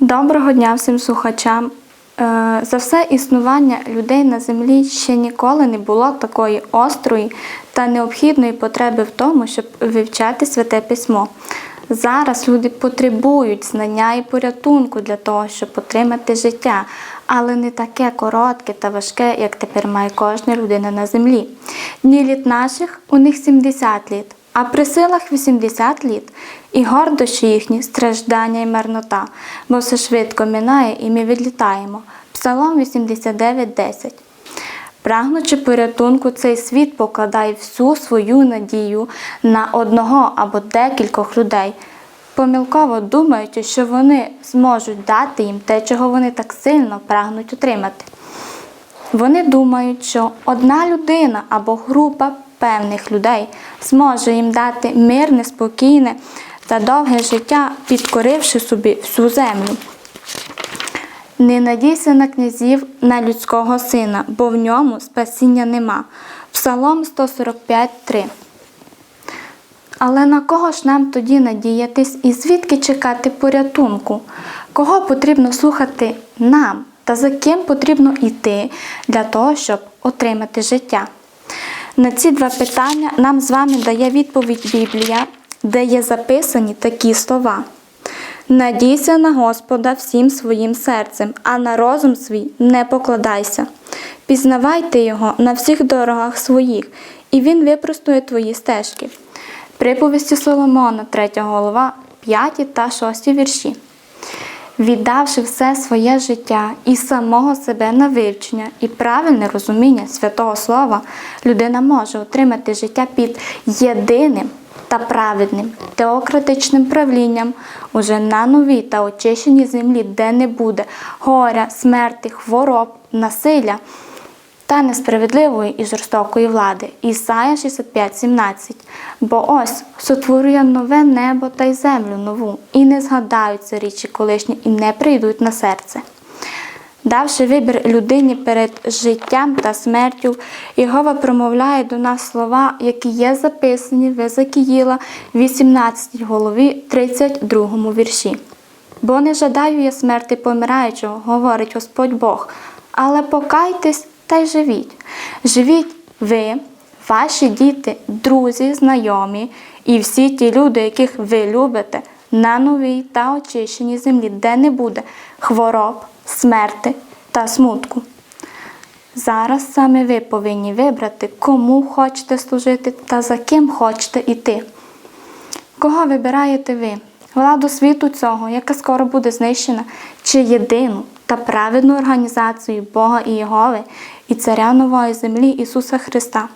Доброго дня всім слухачам. Е, За все існування людей на землі ще ніколи не було такої острої та необхідної потреби в тому, щоб вивчати святе письмо. Зараз люди потребують знання і порятунку для того, щоб отримати життя, але не таке коротке та важке, як тепер має кожна людина на землі. Дні літ наших у них 70 літ, а при силах 80 літ, і гордощі їхні страждання і марнота, бо все швидко минає, і ми відлітаємо. Псалом 89.10 Прагнучи порятунку, цей світ покладає всю свою надію на одного або декількох людей, помилково думаючи, що вони зможуть дати їм те, чого вони так сильно прагнуть отримати. Вони думають, що одна людина або група певних людей зможе їм дати мирне, спокійне та довге життя, підкоривши собі всю землю. Не надійся на князів, на людського сина, бо в ньому спасіння нема. Псалом 145.3 але на кого ж нам тоді надіятись і звідки чекати порятунку? Кого потрібно слухати нам та за ким потрібно йти для того, щоб отримати життя? На ці два питання нам з вами дає відповідь Біблія, де є записані такі слова. Надійся на Господа всім своїм серцем, а на розум свій не покладайся. Пізнавайте Його на всіх дорогах своїх, і Він випростує твої стежки. Приповісті Соломона, 3 голова, 5 та 6 вірші. Віддавши все своє життя і самого себе на вивчення і правильне розуміння святого Слова, людина може отримати життя під єдиним та праведним теократичним правлінням уже на новій та очищеній землі, де не буде горя, смерті, хвороб, насилля та несправедливої і жорстокої влади. Ісая 65,17. Бо ось сотворює нове небо та й землю нову, і не згадаються річі колишні, і не прийдуть на серце. Давши вибір людині перед життям та смертю, Єгова промовляє до нас слова, які є записані в Езекіїла 18 голові 32 вірші. Бо не жадаю я смерти помираючого, говорить Господь Бог, але покайтесь та й живіть. Живіть ви, ваші діти, друзі, знайомі і всі ті люди, яких ви любите, на новій та очищеній землі, де не буде хвороб, смерти та смутку. Зараз саме ви повинні вибрати, кому хочете служити та за ким хочете йти. Кого вибираєте ви? Владу світу цього, яка скоро буде знищена, чи єдину та праведну організацію Бога і Єгови і Царя Нової землі Ісуса Христа.